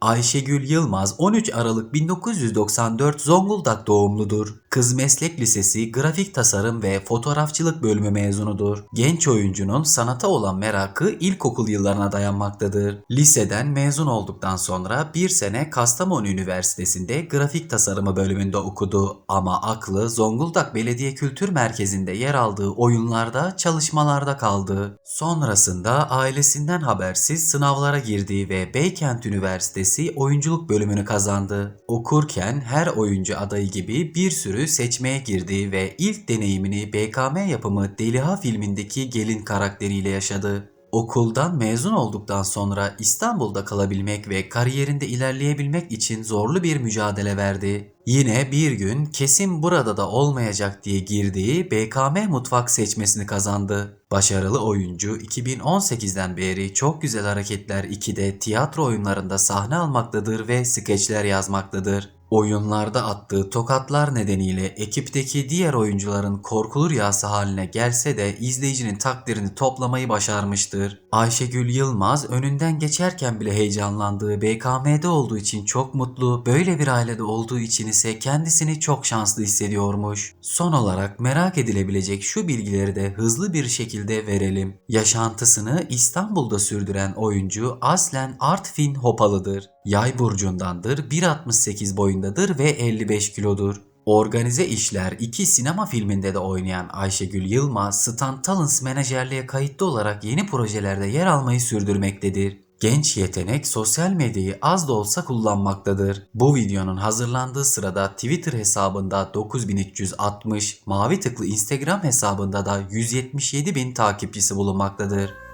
Ayşegül Yılmaz 13 Aralık 1994 Zonguldak doğumludur. Kız Meslek Lisesi Grafik Tasarım ve Fotoğrafçılık bölümü mezunudur. Genç oyuncunun sanata olan merakı ilkokul yıllarına dayanmaktadır. Liseden mezun olduktan sonra bir sene Kastamonu Üniversitesi'nde grafik tasarımı bölümünde okudu ama aklı Zonguldak Belediye Kültür Merkezi'nde yer aldığı oyunlarda çalışmalarda kaldı. Sonrasında ailesinden habersiz sınavlara girdi ve Beykent Üniversitesi oyunculuk bölümünü kazandı. Okurken her oyuncu adayı gibi bir sürü seçmeye girdi ve ilk deneyimini BKM yapımı Deliha filmindeki gelin karakteriyle yaşadı. Okuldan mezun olduktan sonra İstanbul'da kalabilmek ve kariyerinde ilerleyebilmek için zorlu bir mücadele verdi. Yine bir gün kesin burada da olmayacak diye girdiği BKM mutfak seçmesini kazandı. Başarılı oyuncu 2018'den beri Çok Güzel Hareketler 2'de tiyatro oyunlarında sahne almaktadır ve skeçler yazmaktadır. Oyunlarda attığı tokatlar nedeniyle ekipteki diğer oyuncuların korkulu rüyası haline gelse de izleyicinin takdirini toplamayı başarmıştır. Ayşegül Yılmaz önünden geçerken bile heyecanlandığı BKM'de olduğu için çok mutlu, böyle bir ailede olduğu için ise kendisini çok şanslı hissediyormuş. Son olarak merak edilebilecek şu bilgileri de hızlı bir şekilde verelim. Yaşantısını İstanbul'da sürdüren oyuncu aslen Artvin Hopalıdır. Yay burcundandır, 1.68 boyundadır ve 55 kilodur. Organize İşler 2 sinema filminde de oynayan Ayşegül Yılmaz, Stan Talents menajerliğe kayıtlı olarak yeni projelerde yer almayı sürdürmektedir. Genç yetenek sosyal medyayı az da olsa kullanmaktadır. Bu videonun hazırlandığı sırada Twitter hesabında 9360, mavi tıklı Instagram hesabında da 177 bin takipçisi bulunmaktadır.